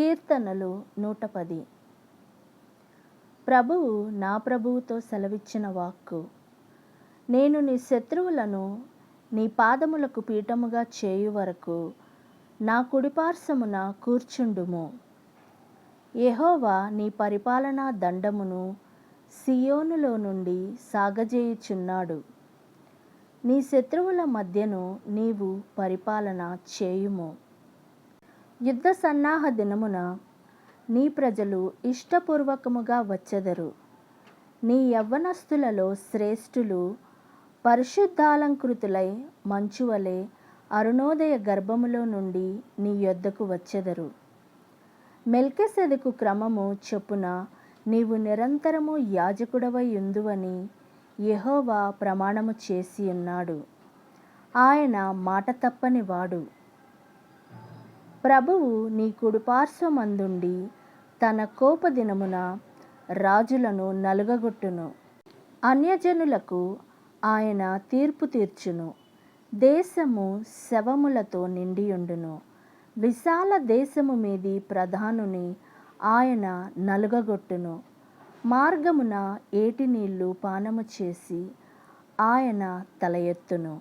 కీర్తనలు నూట పది. ప్రభువు నా ప్రభువుతో సెలవిచ్చిన వాక్కు నేను నీ శత్రువులను నీ పాదములకు పీఠముగా చేయు వరకు నా కుడిపార్శమున కూర్చుండుము. ఎహోవా నీ పరిపాలనా దండమును సియోనులో నుండి సాగజేయుచున్నాడు. నీ శత్రువుల మధ్యను నీవు పరిపాలన చేయుము. యుద్ధ సన్నాహ దినమున నీ ప్రజలు ఇష్టపూర్వకముగా వచ్చెదరు. నీ యవ్వనస్తులలో శ్రేష్ఠులు పరిశుద్ధాలంకృతులై మంచువలే అరుణోదయ గర్భములో నుండి నీ యొద్దకు వచ్చెదరు. మెల్కెసెదకు క్రమము చొప్పున నీవు నిరంతరము యాజకుడవై ఉందువని యహోవా ప్రమాణము చేసి ఉన్నాడు. ఆయన మాట తప్పని వాడు ప్రభువు నీ కుడిపార్శ్వమందుండి తన కోపదినమున రాజులను నలుగగొట్టును. అన్యజనులకు ఆయన తీర్పు తీర్చును. దేశము శవములతో నిండియుండును. విశాల దేశము మీది ప్రధానుని ఆయన నలుగగొట్టును. మార్గమున ఏటి నీళ్ళు పానము చేసి ఆయన తల ఎత్తును.